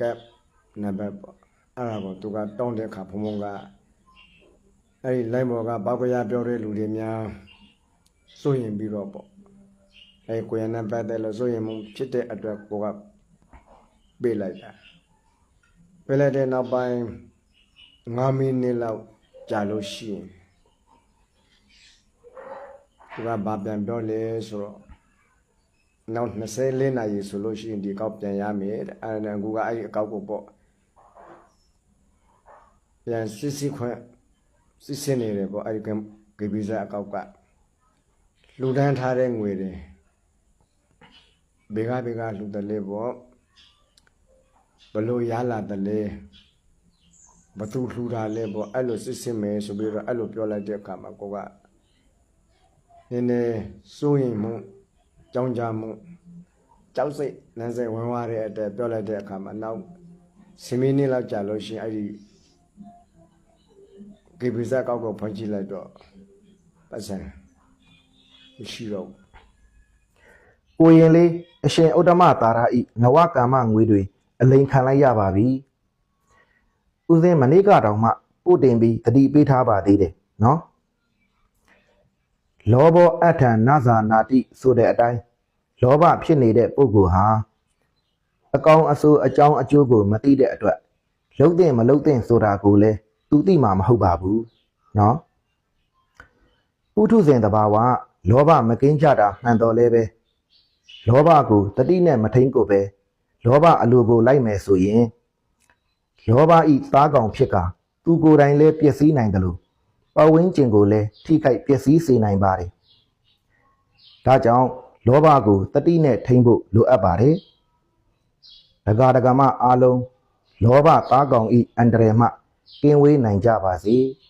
ကက်နံပါတ်ပေါ့အဲ့ဒါကိုသူကတောင်းတဲ့အခါဘုံဘုံကအဲ့ဒီလိုင်းဘော်ကပောက်ကရပြောတဲ့လူတွေများစိုးရင်ပြီးတော့ပေါ့အဲ့ကိုရနံပါတ်တယ်လို့စိုးရင်မှုဖြစ်တဲ့အတွက်ကိုကပေးလိုက်တာပေးလိုက်တဲ့နောက်ပိုင်း9မိနစ်လောက်ကြာလို့ရှိရင်သူကဘာပြန်ပြောလဲဆိုတော့ နောက်24နာရီဆိုလို့ရှိရင်ဒီကောက်ပြန်ရမယ်တဲ့အဲ့ဒါကူကအဲ့ဒီအကောက်ကိုပေါ့ပြန်စစ်စစ်ခွင့်စစ်စစ်နေတယ်ပေါ့အဲ့ဒီကေဘီဇာအကောက်ကလူတန်းထားတဲ့ငွေတွေဘေကဘေကလူတယ်လေပေါ့ဘလို့ရလာတယ်လေဘသူလှူတာလဲပေါ့အဲ့လိုစစ်စစ်မယ်ဆိုပြီးတော့အဲ့လိုပြောလိုက်တဲ့အခါမှာကိုကနည်းနည်းစိုးရင်မှု ကြောင်းကြမှုကြောက်စိတ်နန်းစိတ်ဝင်သွားတဲ့အတွက်ပြောလိုက်တဲ့အခါမှာနောက်10မိနစ်လောက်ကြာလို့ရှိရင်အဲ့ဒီကေပီဇာကောက်ကိုဖွင့်ကြည့်လိုက်တော့ပတ်စံမရှိတော့ဘူးကိုရင်လေးအရှင်ဥတ္တမသာရဤနဝကာမငွေတွေအလိန်ခံလိုက်ရပါပြီဥစဉ်မနေ့ကတောင်မှပို့တင်ပြီးတတိပေးထားပါသေးတယ်နော် လောဘောအဋ္ဌံနဇာနာတိဆိုတဲ့အတိုင်းလောဘဖြစ်နေတဲ့ပုဂ္ဂိုလ်ဟာအကောင်အဆိုးအကြောင်းအကျိုးကိုမသိတဲ့အတွက်လှုပ်တဲ့မလှုပ်တဲ့ဆိုတာကိုလည်းသူသိမှာမဟုတ်ပါဘူးနော်ပုထုဇဉ်တဘာဝလောဘမကင်းကြတာမှန်တော်လဲပဲလောဘကိုတတိနဲ့မထိန်ကိုပဲလောဘအလိုကိုလိုက်မယ်ဆိုရင်လောဘဤသားကောင်ဖြစ်ကသူကိုယ်တိုင်လည်းပျက်စီးနိုင်တယ်လို့ ပဝင်းကျင်ကိုလည်းထိခိုက်ပျက်စီးစေနိုင်ပါတယ်။ဒါကြောင့်လောဘကိုတတိနဲ့ထိန်ဖို့လိုအပ်ပါတယ်။ဒကာဒကာမအားလုံးလောဘသားကောင်ဤအန္တရာယ်မှကင်းဝေးနိုင်ကြပါစေ။